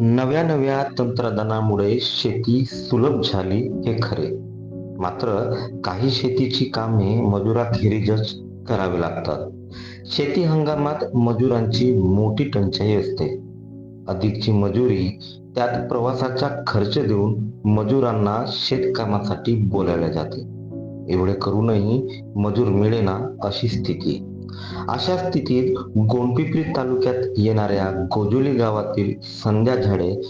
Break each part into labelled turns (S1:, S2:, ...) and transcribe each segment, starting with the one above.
S1: नव्या नव्या तंत्रज्ञानामुळे शेती सुलभ झाली हे खरे. मात्र काही शेतीची कामे मजुराखेरीजच करावी लागतात. शेती हंगामात मजुरांची मोठी टंचाई असते. अधिकची मजुरी त्यात प्रवासाचा खर्च देऊन मजुरांना शेतकामासाठी बोलावले जाते. एवढे करूनही मजूर मिळेना अशी स्थिती. अशा स्थितीत गोंडपिपरी तालुक्यात येणाऱ्या गोजुली गावातील संध्या झाडे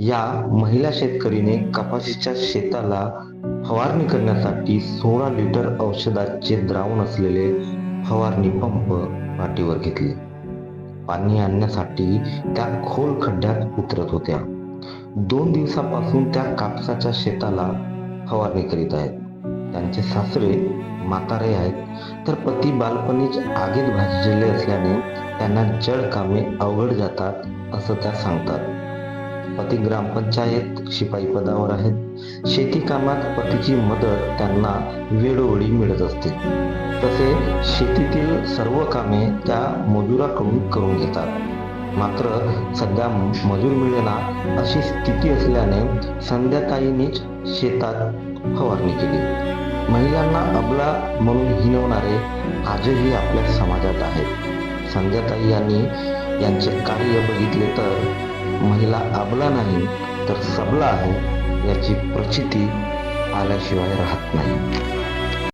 S1: या महिला शेतकरीने कपाशीच्या शेताला फवारणी करण्यासाठी सोळा लिटर औषधाचे द्रावण असलेले फवारणी पंप पाठीवर घेतले. पाणी आणण्यासाठी त्या खोल खड्ड्यात उतरत होत्या. दोन दिवसापासून त्या कापसाच्या शेताला फवारणी करीत आहेत. त्यांचे सासरे म्हातारे आहेत. तर पती बालपणीच आगीत भाजलेले असल्याने त्यांना जड कामे अवघड जातात असं त्या सांगतात. पती ग्रामपंचायत शिपाई पदावर आहेत. शेती कामात पतीची मदत त्यांना वेळोवेळी मिळत असते. तसे शेतीतील सर्व कामे त्या मजुराकडून करून घेतात. मात्र सध्या मजूर मिळेना अशी स्थिती असल्याने संध्याकाळीनीच शेतात फवारणी केली. महिलांना अबला म्हणून हिनवणारे आजही आपल्या समाजात आहेत. संध्याताई यांनी यांचे कार्य बघितले तर महिला अबला नाही तर सबला आहे याची प्रचिती आल्याशिवाय राहत नाही.